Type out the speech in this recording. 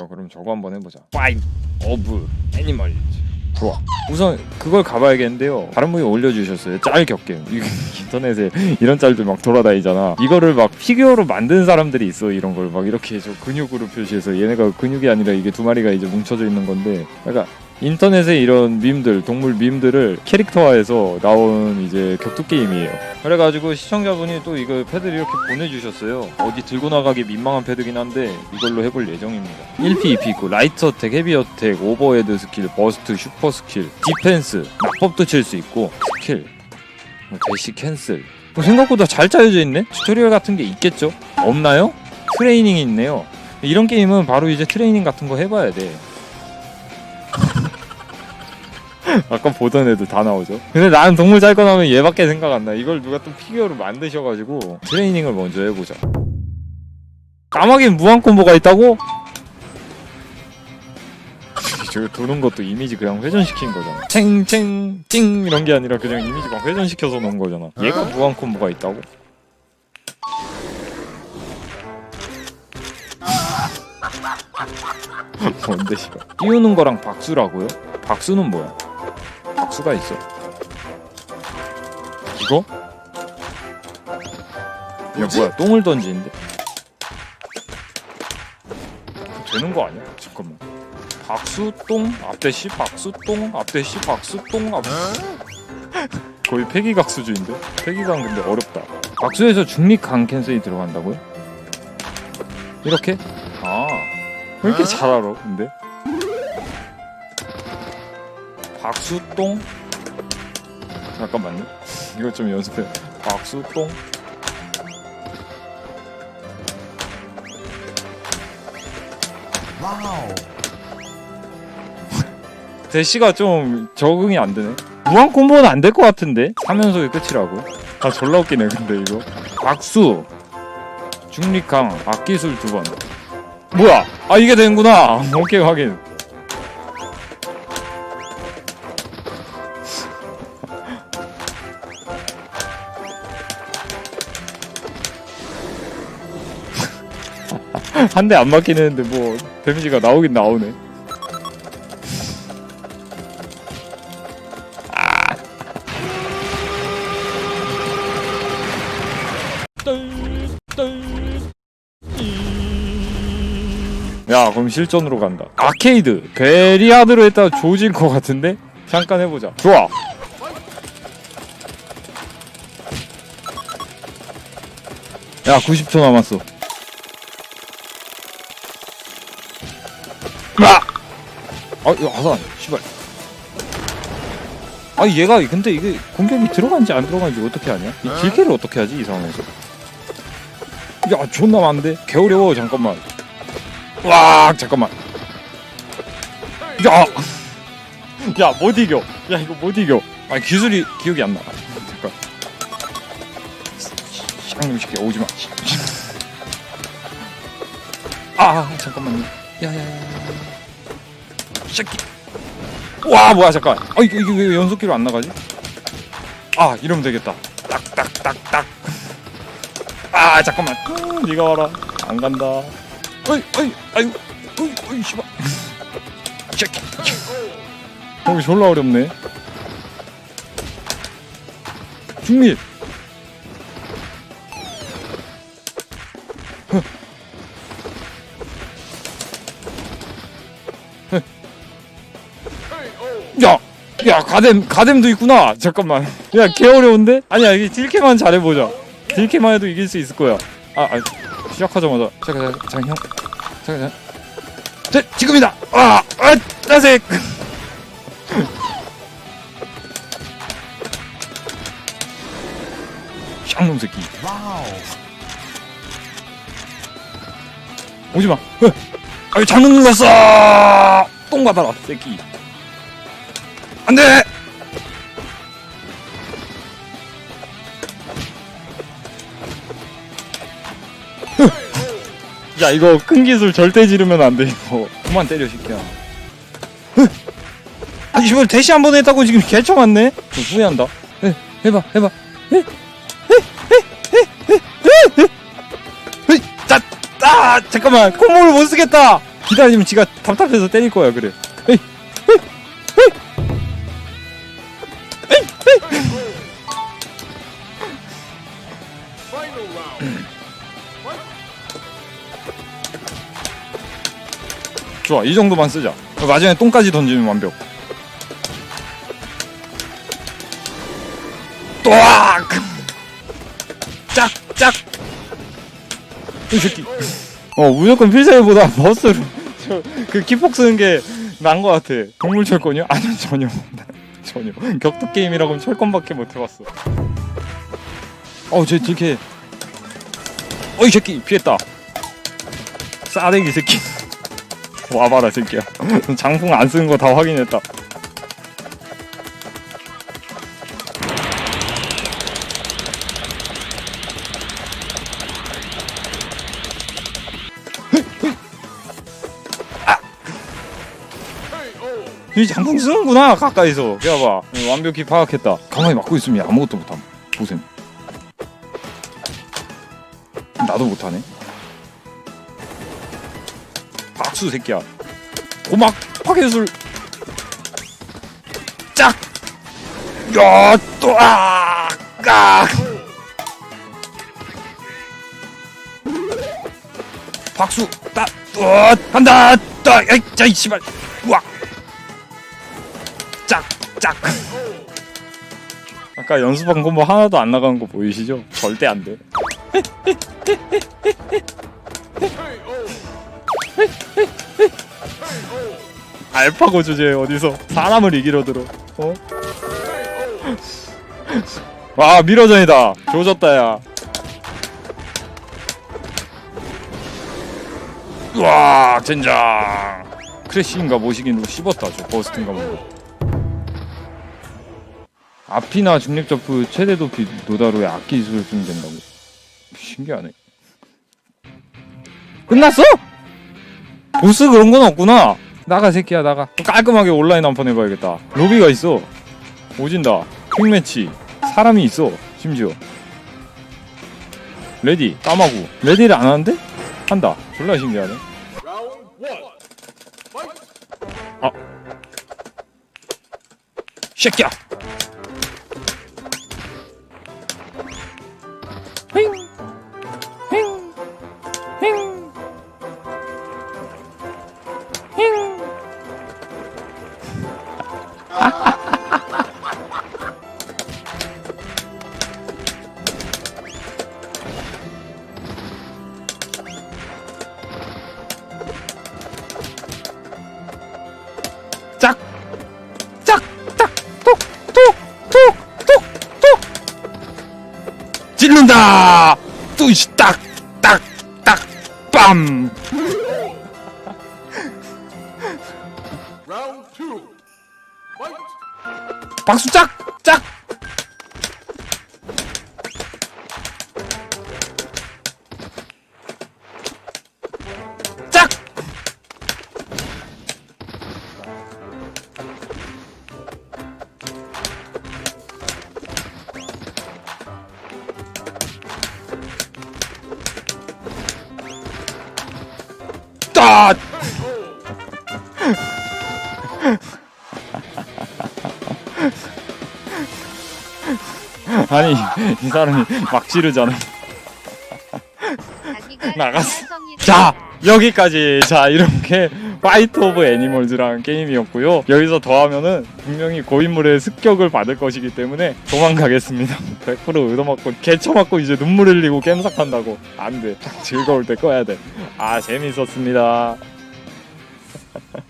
자 그럼 저거 한번 해보자. 파인 오브 애니멀. 좋아. 우선 그걸 가봐야겠는데요. 다른 분이 올려주셨어요. 짤. 이게 인터넷에 이런 짤들 막 돌아다니잖아. 이거를 막 피규어로 만든 사람들이 있어. 이런 걸 막 이렇게 저 근육으로 표시해서 얘네가 근육이 아니라 이게 두 마리가 이제 뭉쳐져 있는 건데. 그러니까 인터넷에 이런 밈들, 동물 밈들을 캐릭터화해서 나온 이제 격투 게임이에요. 그래가지고 시청자분이 또 이거 패드를 이렇게 보내주셨어요. 어디 들고 나가기 민망한 패드긴 한데 이걸로 해볼 예정입니다. 1P, 2P 있고 라이트 어택, 헤비 어택, 오버헤드 스킬, 버스트, 슈퍼 스킬, 디펜스, 낙법도 칠 수 있고 스킬, 뭐 대시 캔슬. 뭐 생각보다 잘 짜여져 있네. 튜토리얼 같은 게 있겠죠? 없나요? 트레이닝이 있네요. 이런 게임은 바로 이제 트레이닝 같은 거 해봐야 돼. 아까 보던 애들 다 나오죠. 근데 나는 동물 짤거 나오면 얘밖에 생각 안 나. 이걸 누가 또 피규어로 만드셔가지고 트레이닝을 먼저 해보자. 까마귀 무한 콤보가 있다고? 저기 도는 것도 이미지 그냥 회전시킨 거잖아. 챙챙 찡 이런 게 아니라 그냥 이미지 막 회전시켜서 놓은 거잖아. 얘가 무한 콤보가 있다고? 뭔데 씨발. 띄우는 거랑 박수라고요? 박수는 뭐야? 박수가 있어. 이거? 야 뭐야 똥을 던지는데? 되는 거 아니야? 잠깐만. 박수 똥 앞대시 박수 똥 앞대시 박수 똥 앞. 거의 폐기각수주인데? 폐기각 근데 어렵다. 박수에서 중립 강 캔슬이 들어간다고요? 이렇게? 아. 왜 이렇게 잘 알아? 근데? 박수똥? 잠깐만요. 이거 좀 연습해. 박수똥? 와우. 대시가 좀 적응이 안 되네. 무한 콤보는 안 될 것 같은데? 3연속이 끝이라고? 아 졸라 웃기네 근데 이거. 박수. 중립강 악기술 두 번. 뭐야? 아 이게 되는구나. 오케이 확인. 한 대 안 맞긴 했는데 뭐 데미지가 나오긴 나오네. 야 그럼 실전으로 간다. 아케이드! 베리하드로 했다 조질 것 같은데? 잠깐 해보자. 좋아! 야 90초 남았어 아! 아 이거 하산 씨발. 아 얘가 근데 이게 공격이 들어간지 안 들어간지 어떻게 하냐? 이 딜캐를 어떻게 하지 이 상황에서? 야 존나 많은데? 개 어려워 잠깐만. 와 잠깐만. 야야못 이겨. 야 이거 못 이겨. 아 기술이 기억이 안 나. 잠깐. 쌍놈 새끼 오지마. 아 잠깐만요. 야야야 새끼. 와 뭐야 잠깐. 아 이게 이게 왜 연속기로 안 나가지? 아 이러면 되겠다. 딱딱딱딱. 아 잠깐만. 음, 네가 와라. 안 간다. 어이 어이 아이고 어이 어이 씨발. 새끼. 여기 졸라 어렵네. 중립 야! 야 가뎀 가뎀도 있구나 잠깐만 야 개 어려운데? 아니야 이게 딜캐만 잘해보자 딜캐만 해도 이길 수 있을 거야 아, 아 시작하자마자 잠깐 잠깐 형 잠깐 잠깐 자, 지금이다 아! 아! 짜색 쌍놈 새끼. 오지마 아유 장난 눌렀어 똥 받아라 새끼 안돼! 야 이거 큰 기술 절대 지르면 안돼 이거. 그만 때려 시켜. 아 이걸 뭐 대시 한 번 했다고 지금 개쳐 맞네? 저 후회한다. 에, 해봐 해봐. 자, 아, 잠깐만. 콧물을 못 쓰겠다. 기다리면 지가 답답해서 때릴 거야 그래. 에이. 좋아 이 정도만 쓰자. 마지막에 똥까지 던지면 완벽. 또악! 짝짝. 이 새끼. 어 무조건 필살기보다 버스를 저그 키폭 쓰는 게 나은 것 같아. 동물 철권이요? 아니요 전혀. 전혀. 격투 게임이라고 하면 철권밖에 못 해봤어. 어쟤 저렇게 어이 새끼. 피했다 싸대기 새끼. 와봐라 새끼야. 장풍 안 쓰는 거 다 확인했다. 이 장풍 쓰는구나 가까이서. 봐봐. 완벽히 파악했다. 가만히 막고 있으면 아무것도 못함. 보셈. 나도 못하네 박수 새끼야 고막 파괴술 짝! 야, 또, 아! 까! 박수, 따, 어, 한다, 따, 에이, 자, 이 씨발, 우와! 짝, 짝! 아까 연습한 콤보 하나도 안 나간 거 보이시죠? 절대 안 돼. 알파고 주제에 어디서 사람을 이기려 들어 어? 와 미러전이다. 조졌다 야. 우와 젠장. 크래쉬인가 뭐시긴으로 씹었다 저 버스트인가 뭐 앞이나 중립 점프 최대 높이 노다로의 악기 기술을 쓰면 된다고. 신기하네. 끝났어? 보스 그런 건 없구나. 나가 새끼야 나가. 깔끔하게 온라인 한 판 해봐야겠다. 로비가 있어. 오진다. 퀵매치. 사람이 있어 심지어. 레디 까마구. 레디를 안 하는데? 한다. 졸라 신기하네. 아. 새끼야 찔른다! 뚜시 딱! 딱! 딱! 빰! 박수 짝! 짝! 짝! 아니 이 사람이 막 지르잖아. 나갔어. 자 여기까지 자 이렇게 파이트 오브 애니멀즈라는 게임이었고요. 여기서 더하면은 분명히 고인물의 습격을 받을 것이기 때문에 도망가겠습니다. 100% 의도맞고 개쳐맞고 이제 눈물 흘리고 겜삭한다고 안 돼. 즐거울 때 꺼야 돼. 아 재밌었습니다.